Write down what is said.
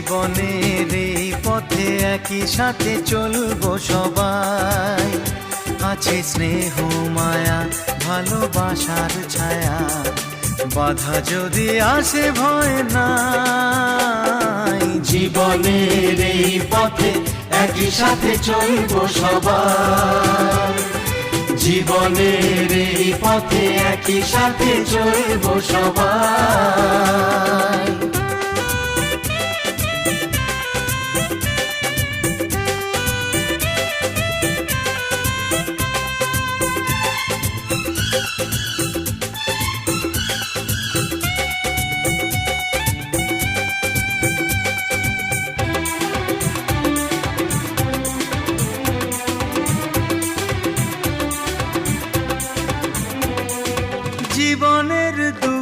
জীবনের এই পথে একই সাথে চলবো সবাই। আছে স্নেহ, মায়া, ভালোবাসার ছায়া। বাধা যদি আসে, ভয় নাই। জীবনের এই পথে একই সাথে চলবো সবাই। জীবনের এই পথে একই সাথে চলবো সবাই। জীবনের দু